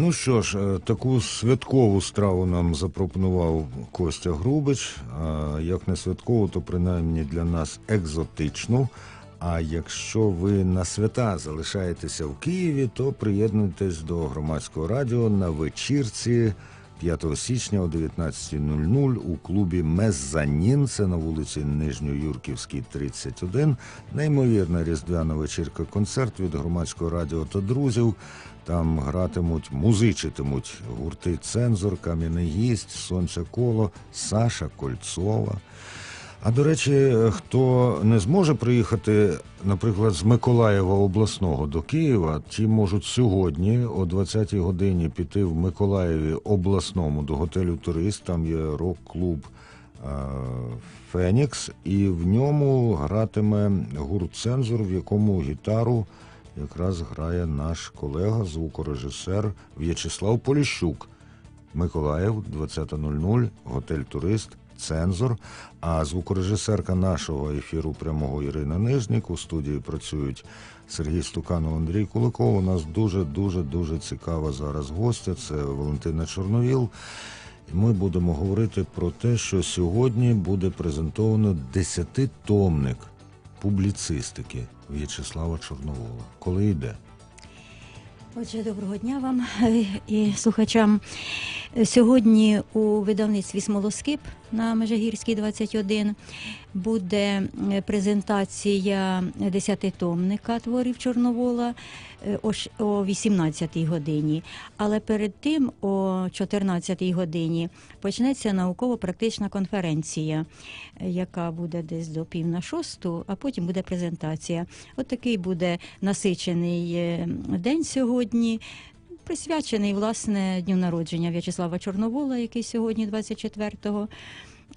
Ну що ж, е, таку святкову страву нам запропонував Костя Грубич. А як не святкову, то принаймні для нас екзотичну. А якщо ви на свята залишаєтеся в Києві, то приєднуйтесь до громадського радіо на вечірці 5 січня о 19.00 у клубі Меззанін. Це на вулиці Нижньоюрківській, 31. Неймовірна різдвяна вечірка концерт від громадського радіо та друзів. Там гратимуть, музичитимуть гурти Цензор, Кам'яний гість, Сонце Коло, Саша Кольцова. А до речі, хто не зможе приїхати, наприклад, з Миколаєва обласного до Києва, ті можуть сьогодні о 20-й годині піти в Миколаєві обласному до готелю Турист. Там є рок-клуб Фенікс, і в ньому гратиме гурт Цензор, в якому гітару якраз грає наш колега, звукорежисер В'ячеслав Поліщук. Миколаїв, 20.00, готель Турист, Цензор. А звукорежисерка нашого ефіру прямого Ірина Нижнік. У студії працюють Сергій Стуканов, Андрій Куликов. У нас дуже дуже дуже цікава зараз гостя. Це Валентина Чорновіл. І ми будемо говорити про те, що сьогодні буде презентовано десятитомник публіцистики В'ячеслава Чорновола. Коли йде? Отже, доброго дня вам і слухачам. Сьогодні у видавництві Смолоскип на Межигірській 21 буде е, презентація десятитомника творів Чорновола е, о 18-й годині. Але перед тим, о 14-й годині, почнеться науково-практична конференція, е, яка буде десь до пів на шосту, а потім буде презентація. От такий буде насичений день сьогодні. Присвячений власне дню народження В'ячеслава Чорновола, який сьогодні 24-го.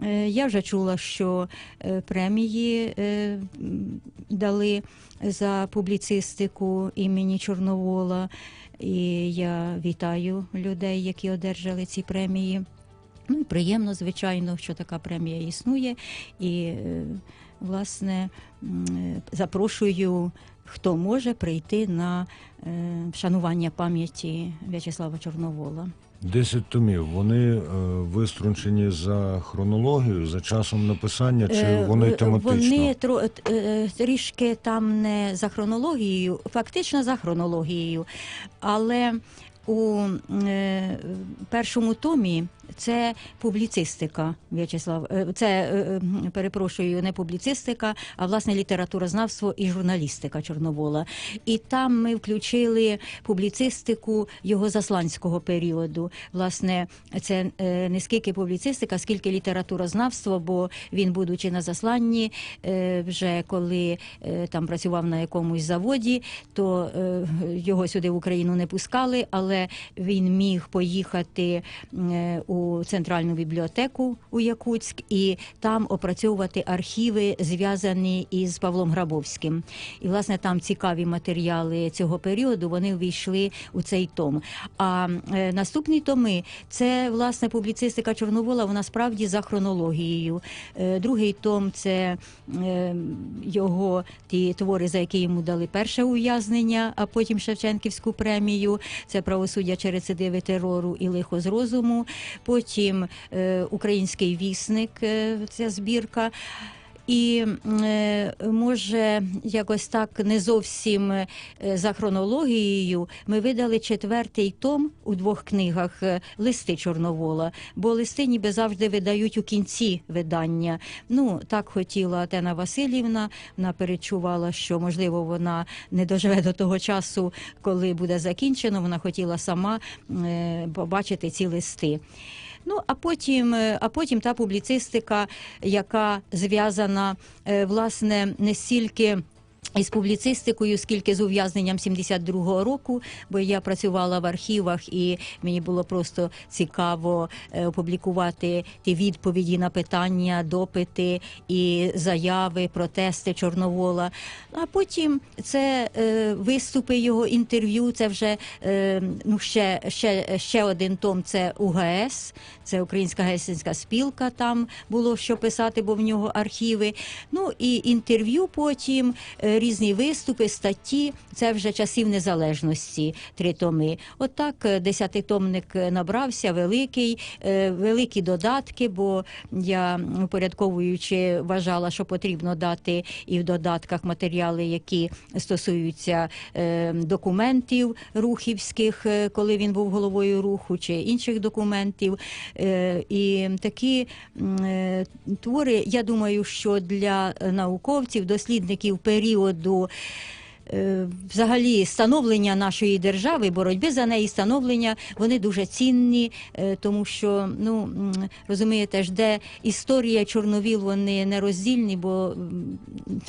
Е, Я вже чула, що е, премії е, дали за публіцистику імені Чорновола, і я вітаю людей, які одержали ці премії. Ну приємно, звичайно, що така премія існує. І, власне, е, запрошую, хто може прийти на е, вшанування пам'яті В'ячеслава Чорновола. Десять томів. Вони е, виструнчені за хронологією, за часом написання, чи Е, вони тематично? Вони тро, трішки там не за хронологією, фактично за хронологією, але у е, першому томі це публіцистика В'ячеслав. е, Це е, е, перепрошую, не публіцистика, а власне літературознавство і журналістика Чорновола. І там ми включили публіцистику його засланського періоду. Власне, це не скільки публіцистика, скільки літературознавство, бо він, будучи на засланні, вже коли там працював на якомусь заводі, то його сюди в Україну не пускали, але він міг поїхати е, центральну бібліотеку у Якутськ і там опрацьовувати архіви, зв'язані із Павлом Грабовським. І власне там цікаві матеріали цього періоду. Вони увійшли у цей том. А е, наступні томи це власне публіцистика Чорновола. Вона справді за хронологією. Е, другий том це е, його ті твори, за які йому дали перше ув'язнення, а потім Шевченківську премію. Це правосуддя через рецидиви терору і лихо з розуму. Потім е, Український вісник, е, ця збірка. І е, може якось так не зовсім за хронологією. Ми видали четвертий том у двох книгах листи Чорновола, бо листи ніби завжди видають у кінці видання. Ну так хотіла Тена Васильівна. Вона перечувала, що можливо вона не доживе до того часу, коли буде закінчено. Вона хотіла сама побачити ці листи. Ну а потім, е, а потім та публіцистика, яка зв'язана е, власне не стільки. Із публіцистикою, скільки з ув'язненням 72-го року, бо я працювала в архівах, і мені було просто цікаво е, опублікувати ті відповіді на питання, допити і заяви, протести Чорновола. А потім це е, виступи його інтерв'ю. Це вже е, ну ще, ще, ще один том. Це УГС, це Українська гельсінська спілка. Там було що писати, бо в нього архіви. Ну і інтерв'ю потім. е, різні виступи, статті. Це вже часів незалежності. Три томи. Отак е, десятитомник набрався, великий, е, великі додатки, бо я упорядковуючи вважала, що потрібно дати і в додатках матеріали, які стосуються е, документів рухівських, коли він був головою руху, чи інших документів. І такі твори, я думаю, що для науковців, дослідників періоду. Е, Взагалі, становлення нашої держави, боротьби за неї, становлення, вони дуже цінні, е, тому що ну розумієте ж, де історія Чорновіл, вони нероздільні, бо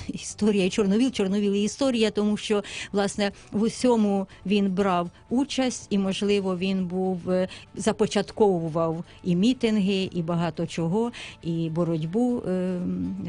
історія Чорновіл, Чорновіл і історія, тому що власне в усьому він брав участь, і можливо він був е, започатковував і мітинги, і багато чого, і боротьбу е,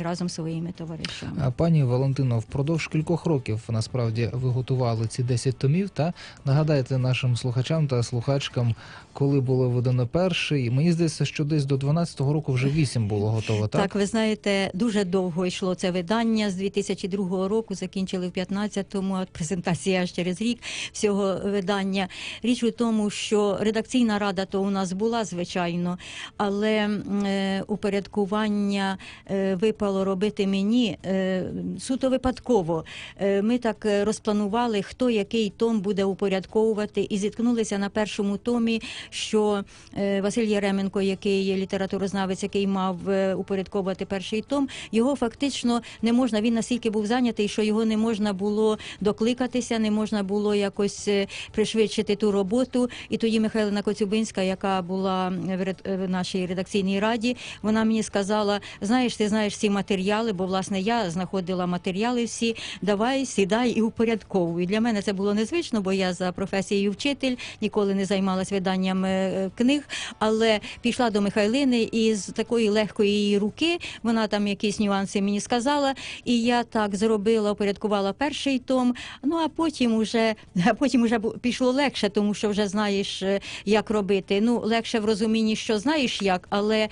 разом з своїми товаришами. А, Пані Валентино, впродовж кількох років насправді ви готували ці 10 томів. Та нагадайте нашим слухачам та слухачкам, коли було видано перший. Мені здається, що десь до 12-го року вже 8 було готово. Так, Так, ви знаєте, дуже довго йшло це видання з 2002 року. Закінчили в 15-му, а презентація через рік всього видання. Річ у тому, що редакційна рада то у нас була звичайно, але е, упорядкування е, випало робити мені е, суто випадково. Е, Ми так е, розпланували, хто який том буде упорядковувати, і зіткнулися на першому томі, що е, Василь Яременко, який літературознавець, який мав е, упорядковувати перший том, його фактично не можна. Він настільки був зайнятий, що його не можна було докликатися, не можна було якось е, пришвидшити ту роботу. І тоді Михайлина Коцюбинська, яка була в нашій редакційній раді, вона мені сказала: знаєш, ти знаєш ці матеріали, бо власне я знаходила матеріали всі. Давай сідай і упорядковуй. Для мене це було незвично, бо я за професією вчитель ніколи не займалася виданням е, книг, але пішла до Михайлини і з такої легкої її руки вона там якісь нюанси мені сказала, і я так зробила, упорядкувала перший том. Ну а потім уже, а потім уже пішло легше, тому що вже знаєш, е, як робити. Ну легше в розумінні, що знаєш як, але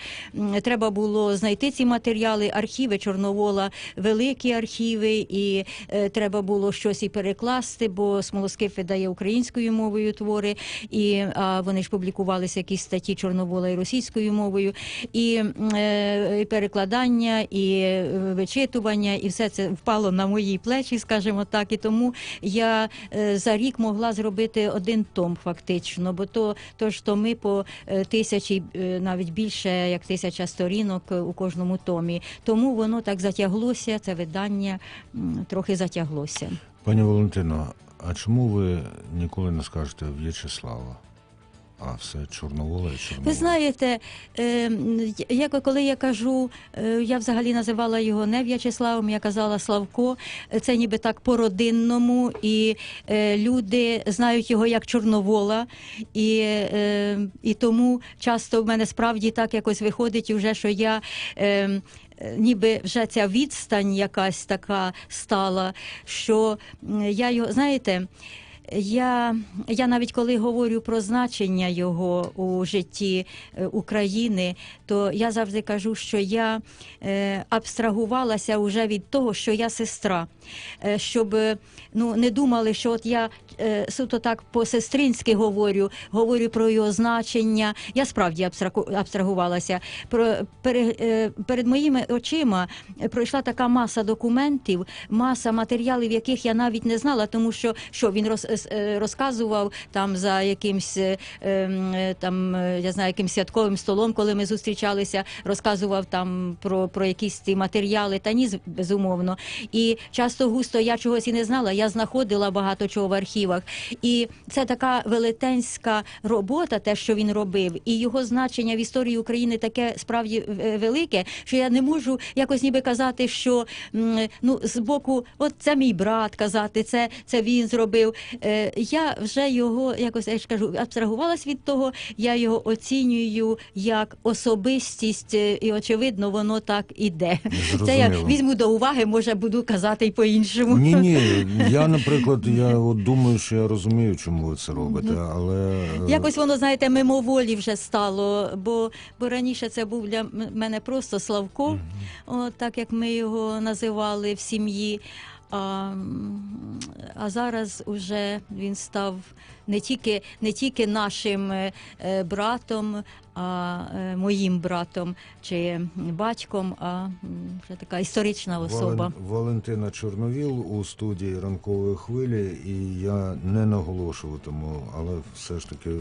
треба було знайти ці матеріали, архіви Чорновола, великі архіви, і е, треба було щось і перекласти, бо Смолоскип видає українською мовою твори, і а, вони ж публікувалися якісь статті Чорновола і російською мовою, і, е, перекладання, і е, вичитування, і все це впало на мої плечі, скажімо так. І тому я е, за рік могла зробити один том, фактично, бо то, то ж томи по е, тисячі, навіть більше як тисяча сторінок у кожному томі. Тому воно так затяглося, це видання трохи затяглося. Пані Валентино, а чому ви ніколи не скажете В'ячеслава? А все Чорновола і Чорновола. Ви знаєте, е, я, коли я кажу, е, я взагалі називала його не В'ячеславом, я казала Славко. Це ніби так по-родинному, і е, люди знають його як Чорновола, і, і тому часто в мене справді так якось виходить, уже що я. Ніби вже ця відстань якась така стала, що я його, знаєте, я, я навіть коли говорю про значення його у житті е, України, то я завжди кажу, що я е, абстрагувалася вже від того, що я сестра, е, щоб ну, не думали, що от я суто так по-сестринськи говорю, говорю про його значення. Я справді абстрагувалася. Про, пере, перед моїми очима пройшла така маса документів, маса матеріалів, яких я навіть не знала, тому що, що він роз, розказував там за якимсь е, ем, е, там, е, я знаю, якимсь святковим столом, коли ми зустрічалися, розказував там про, про якісь ці матеріали, та ні, безумовно. І часто густо я чогось і не знала. Я знаходила багато чого в архівах. І це така велетенська робота, те, що він робив, і його значення в історії України таке справді е, велике, що я не можу якось ніби казати, що ну з боку, от це мій брат казати, це, це він зробив. Е, Я вже його якось я ж кажу, абстрагувалась від того. Я його оцінюю як особистість, е, і очевидно, воно так іде. Це я візьму до уваги, може буду казати й по-іншому. Ні, ні. Я, наприклад, я от думаю, що я розумію, чому ви це робите, але е, Якось воно, знаєте, мимоволі вже стало, бо, бо раніше це був для мене просто Славко, от, так як ми його називали в сім'ї. А, а зараз уже він став не тільки, не тільки нашим е, е, братом, а е, моїм братом чи батьком, а вже така історична особа. Валентина Чорновіл у студії ранкової хвилі, і я не наголошуватиму, але все ж таки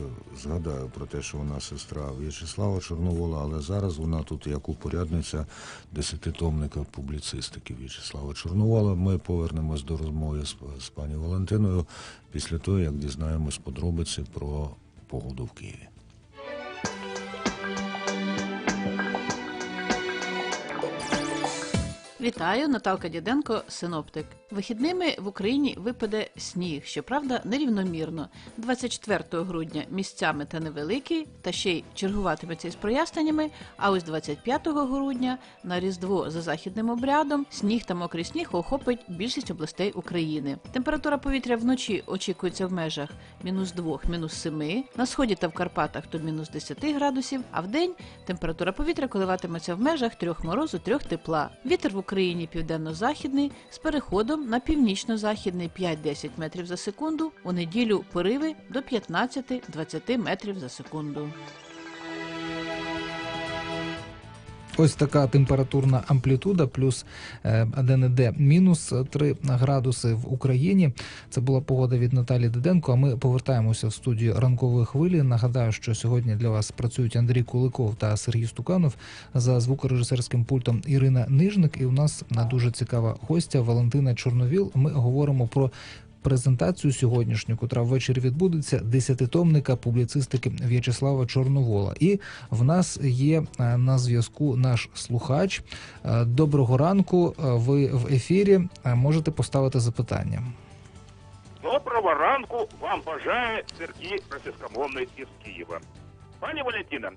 згадаю про те, що вона сестра В'ячеслава Чорновола, але зараз вона тут як упорядниця десятитомника публіцистики В'ячеслава Чорновола. Ми повернемось до розмови з, з пані Валентиною після того, як дізнаємось подробиці про погоду в Києві. Вітаю, Наталка Діденко, синоптик. Вихідними в Україні випаде сніг, щоправда, нерівномірно. 24 грудня місцями та невеликий, та ще й чергуватиметься із проясненнями. А ось 25 грудня на Різдво за західним обрядом сніг та мокрий сніг охопить більшість областей України. Температура повітря вночі очікується в межах мінус 2, мінус 7, на сході та в Карпатах то мінус 10 градусів, а в день температура повітря коливатиметься в межах 3 морозу, 3 тепла. Вітер в Україні південно-західний з переходом на північно-західний 5-10 метрів за секунду. У неділю пориви до 15-20 метрів за секунду. Ось така температурна амплітуда, плюс е, мінус 3 градуси в Україні. Це була погода від Наталі Диденко. А ми повертаємося в студію ранкової хвилі. Нагадаю, що сьогодні для вас працюють Андрій Куликов та Сергій Стуканов за звукорежисерським пультом Ірина Нижник. І у нас на дуже цікава гостя Валентина Чорновіл. Ми говоримо про. Презентацію сьогоднішню, котра ввечері відбудеться, десятитомника публіцистики В'ячеслава Чорновола. І в нас є е, на зв'язку наш слухач. Е, Доброго ранку. Е, Ви в ефірі. Можете поставити запитання. Доброго ранку вам бажає Сергій Російськомовний із Києва. Пані Валентина,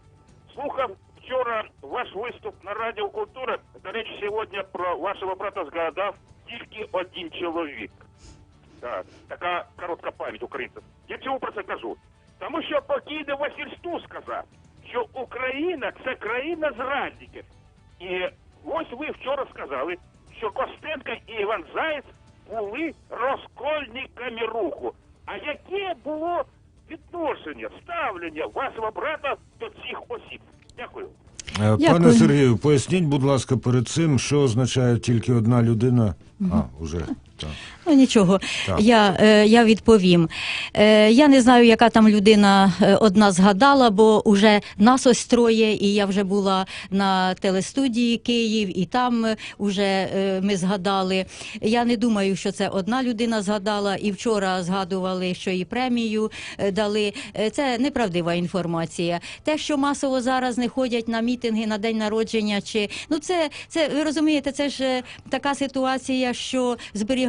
слухав вчора ваш виступ на Радіо Культура. До речі, сьогодні про вашого брата згадав тільки один чоловік. Так, така коротка пам'ять українців. Я чому про це кажу? Тому що покійний Василь Стус сказав, що Україна це країна зрадників. І ось ви вчора сказали, що Костенко і Іван Заєць були розкольниками руху. А яке було відношення, ставлення вашого брата до цих осіб? Дякую. Е, Дякую. Пане Сергію, поясніть, будь ласка, перед цим, що означає тільки одна людина. А, уже так. Ну нічого, Так. я, е, я відповім. Е, я не знаю, яка там людина е, одна згадала, бо уже нас ось троє, і я вже була на телестудії Київ, і там е, уже е, ми згадали. Я не думаю, що це одна людина згадала, і вчора згадували, що і премію дали. Це неправдива інформація. Те, що масово зараз не ходять на мітинги на день народження, чи ну це, це ви розумієте, це ж така ситуація, що зберігається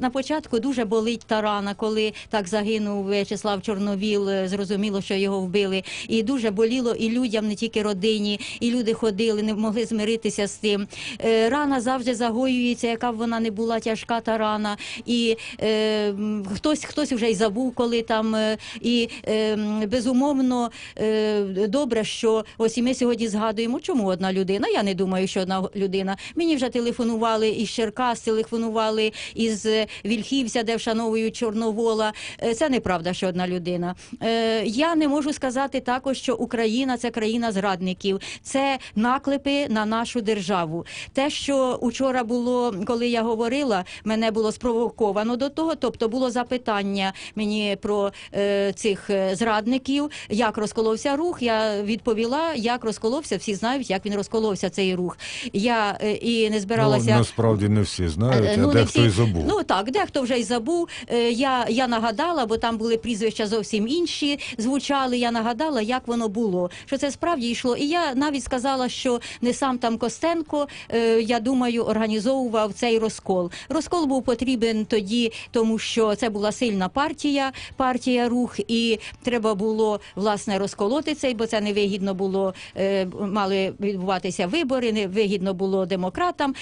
на початку. Дуже болить та рана, коли так загинув В'ячеслав Чорновіл. е, Зрозуміло, що його вбили, і дуже боліло і людям, не тільки родині, і люди ходили, не могли змиритися з тим. Е, Рана завжди загоюється, яка б вона не була тяжка та рана. І е, хтось хтось вже й забув, коли там е, і е, безумовно е, добре, що ось і ми сьогодні згадуємо, чому одна людина. Я не думаю, що одна людина. Мені вже телефонували із Черкас, телефонували із Вільхівця, де вшановують Чорновола. Е, Це неправда, що одна людина. Е, Я не можу сказати також, що Україна це країна зрадників, це наклепи на нашу державу. Те, що учора було, коли я говорила, мене було спровоковано до того, тобто було запитання мені про е, цих зрадників, як розколовся рух. Я відповіла, як розколовся. Всі знають, як він розколовся цей рух. Я е, і не збиралася. Ну, насправді не всі знають, а ну, дехто всі- і забув. Ну так, дехто вже й забув. Е, Я, я нагадала, бо там були прізвища зовсім інші звучали. Я нагадала, як воно було. Що це справді йшло. І я навіть сказала, що не сам там Костенко, е, я думаю, організовував цей розкол. Розкол був потрібен тоді, тому що це була сильна партія, партія рух, і треба було власне розколоти цей, бо це невигідно було. е, Мали відбуватися вибори, невигідно було демократам,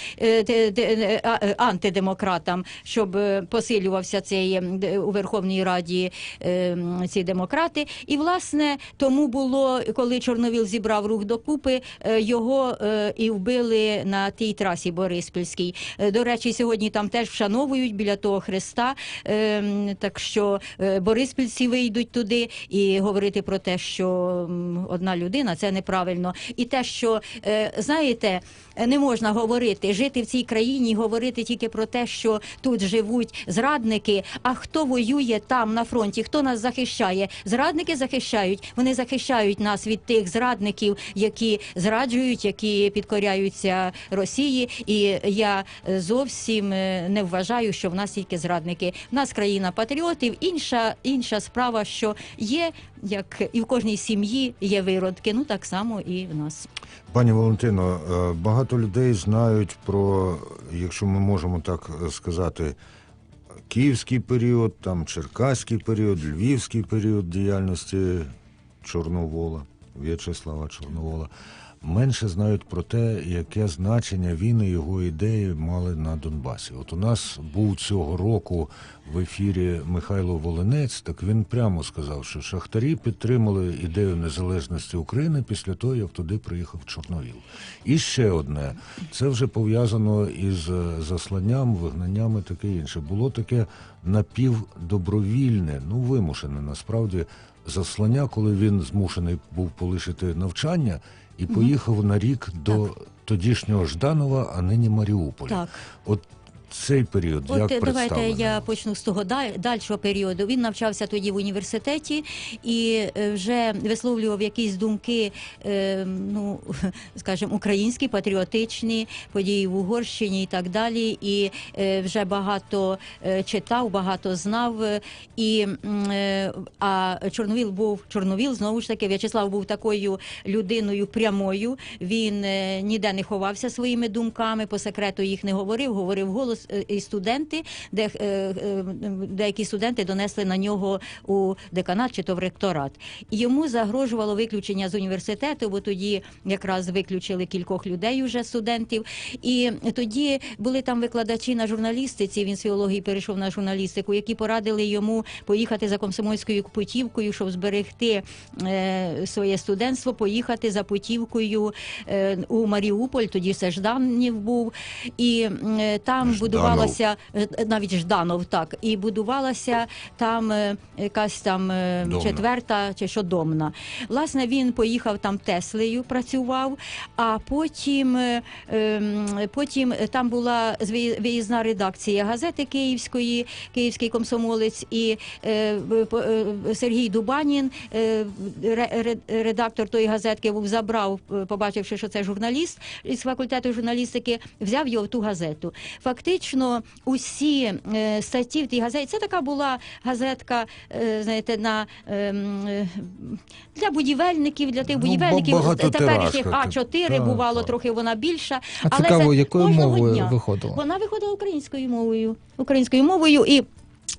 антидемократам. Там, щоб е, посилювався цей у Верховній Раді е, ці демократи. І власне тому було, коли Чорновіл зібрав рух докупи, е, його і вбили на тій трасі Бориспільській. До речі, сьогодні там теж вшановують біля того хреста. Так що бориспільці вийдуть туди і говорити про те, що одна людина це неправильно. І те, що знаєте, не можна говорити, жити в цій країні, говорити тільки про те, що тут живуть зрадники. А хто воює там на фронті? Хто нас захищає? Зрадники захищають. Вони захищають нас від тих зрадників, які зраджують, які підкоряються Росії. І я зовсім е, не вважаю, що в нас тільки зрадники. В нас країна патріотів. Інша інша справа, що є, як і в кожній сім'ї є виродки. Ну так само і в нас. Пані Валентино, е, багато людей знають про, якщо ми можемо так е, сказати, київський період, там черкаський період, львівський період діяльності Чорновола, В'ячеслава Чорновола. Менше знають про те, яке значення він і його ідеї мали на Донбасі. От у нас був цього року в ефірі Михайло Волинець, так він прямо сказав, що шахтарі підтримали ідею незалежності України після того, як туди приїхав Чорновіл. І ще одне, це вже пов'язано із е, засланням, вигнанням і таке інше. Було таке напівдобровільне, ну вимушене насправді заслання, коли він змушений був полишити навчання і поїхав на рік до тодішнього Жданова, а нині Маріуполя. Так. От цей період От як е, давайте я почну з того дальшого періоду. Він навчався тоді в університеті і е, вже висловлював якісь думки, е, ну скажімо, українські, патріотичні події в Угорщині і так далі. І вже багато читав, багато знав. І а Чорновіл був Чорновіл, знову ж таки, В'ячеслав був такою людиною прямою. Він ніде не ховався своїми думками, по секрету їх не говорив, говорив голос. І студенти, де е, е, деякі студенти донесли на нього у деканат чи то в ректорат. Йому загрожувало виключення з університету, бо тоді якраз виключили кількох людей, уже студентів. І тоді були там викладачі на журналістиці. Він з філології перейшов на журналістику, які порадили йому поїхати за комсомольською путівкою, щоб зберегти е, своє студентство, поїхати за путівкою у Маріуполь. Тоді це Жданів був, і там. Будувалася е, навіть Жданов, так і будувалася там е, якась там е, Домна. четверта чи що домна. Власне, він поїхав там Теслею, працював, а потім, е, ем, потім там була виїзна редакція газети Київської, Київський комсомолець і е, е, Сергій Дубанін, е, ре- ре- редактор тої газетки, був забрав, е, побачивши, що це журналіст із факультету журналістики, взяв його в ту газету. Фактично, усі е, статті в тій газеті, це така була газетка, е, знаєте, на ем, е, для будівельників, для тих Ну, будівельників багатотиражка, теперішніх А4 так, бувало так. трохи вона більша. А але цікаво, якою мовою дня. виходила? Вона виходила українською мовою. Українською мовою і.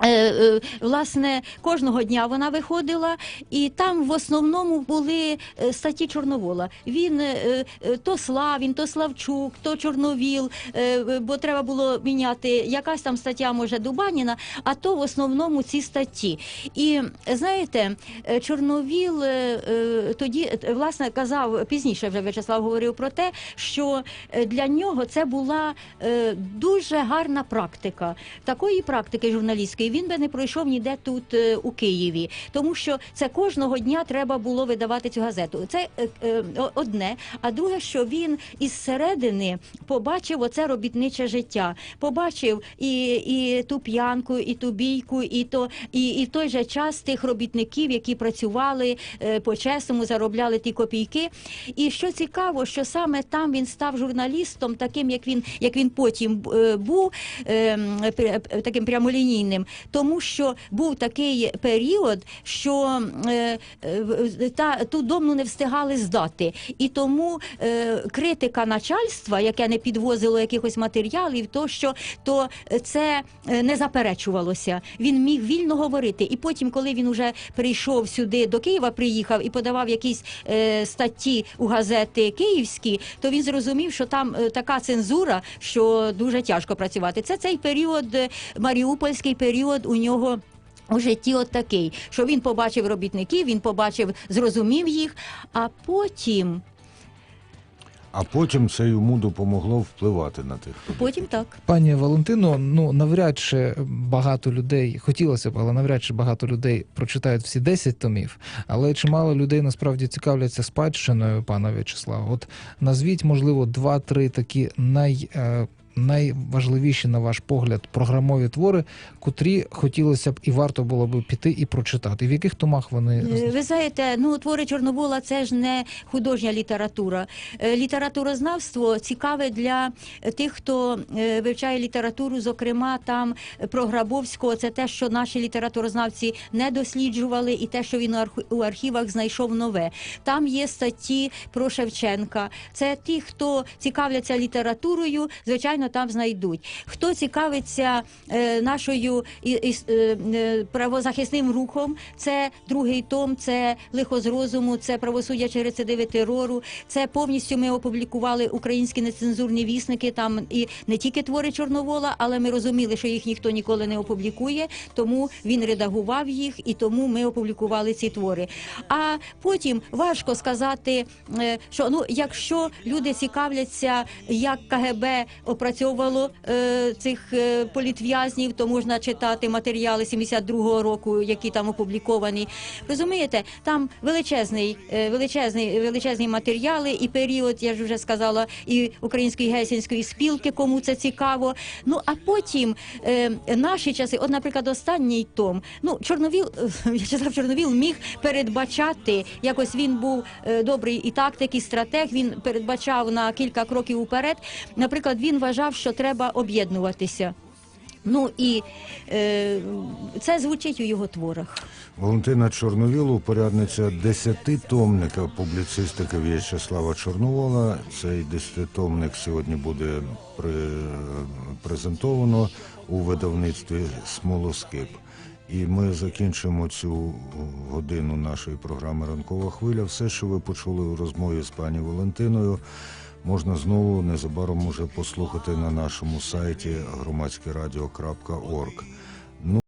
Е, е, Власне, кожного дня вона виходила, і там в основному були е, статті Чорновола. Він то Славін, то Славчук, то Чорновіл, бо треба було міняти якась там стаття, може, Дубаніна, а то в основному ці статті. І знаєте, Чорновіл тоді власне казав пізніше, вже В'ячеслав говорив про те, що для нього це була дуже гарна практика. Такої практики журналістської він би не пройшов ніде тут е, у Києві, тому що це кожного дня треба було видавати цю газету. Це е, е, одне. А друге, що він із середини побачив оце робітниче життя, побачив і, і ту п'янку, і ту бійку, і то і, і той же час тих робітників, які працювали е, по-чесному, заробляли ті копійки. І що цікаво, що саме там він став журналістом, таким як він, як він потім був, е, пр- таким прямолінійним, тому що був такий період, що е, е, та ту домну не встигали здати, і тому е, критика начальства, яке не підвозило якихось матеріалів, то що то це е, не заперечувалося. Він міг вільно говорити. І потім, коли він уже прийшов сюди до Києва, приїхав і подавав якісь е, статті у газети київські, то він зрозумів, що там е, така цензура, що дуже тяжко працювати. Це цей період, маріупольський період у нього. У житті от такий, що він побачив робітників, він побачив, зрозумів їх, а потім, А потім це йому допомогло впливати на тих потім так. Пані Валентино, ну навряд чи багато людей хотілося б, але навряд чи багато людей прочитають всі 10 томів. Але чимало людей насправді цікавляться спадщиною пана В'ячеслава. От назвіть, можливо, два-три такі най. Найважливіші, на ваш погляд, програмові твори, котрі хотілося б і варто було б піти і прочитати. В яких томах вони Е, Ви знаєте, ну твори Чорновола це ж не художня література. Е, Літературознавство цікаве для тих, хто е, вивчає літературу, зокрема там про Грабовського. Це те, що наші літературознавці не досліджували, і те, що він у архівах знайшов нове. Там є статті про Шевченка. Це ті, хто цікавляться літературою, звичайно, там знайдуть. Хто цікавиться е, нашою і, і, е, е, правозахисним рухом, це другий том, це лихо з розуму, це правосуддя чи рецидиви терору. Це повністю ми опублікували українські нецензурні вісники. Там і не тільки твори Чорновола, але ми розуміли, що їх ніхто ніколи не опублікує. Тому він редагував їх, і тому ми опублікували ці твори. А потім важко сказати, е, що ну, якщо люди цікавляться, як КГБ опрацьовувало е, цих е, політв'язнів, то можна читати матеріали 72-го року, які там опубліковані. Розумієте, там величезний, е, величезний, величезні матеріали і період, я ж вже сказала, і української гельсінської спілки, кому це цікаво. Ну а потім е, наші часи, от, наприклад, останній том. Ну, Чорновіл, е, В'ячеслав Чорновіл міг передбачати, якось він був е, добрий і тактик, і стратег. Він передбачав на кілька кроків уперед. Наприклад, він вважав, що треба об'єднуватися. Ну і е, це звучить у його творах. Валентина Чорновіл, упорядниця десятитомника публіцистики В'ячеслава Чорновола. Цей десятитомник сьогодні буде при- презентовано у видавництві Смолоскип. І ми закінчимо цю годину нашої програми Ранкова хвиля. Все, що ви почули у розмові з пані Валентиною, можна знову незабаром уже послухати на нашому сайті громадськерадіо.орг.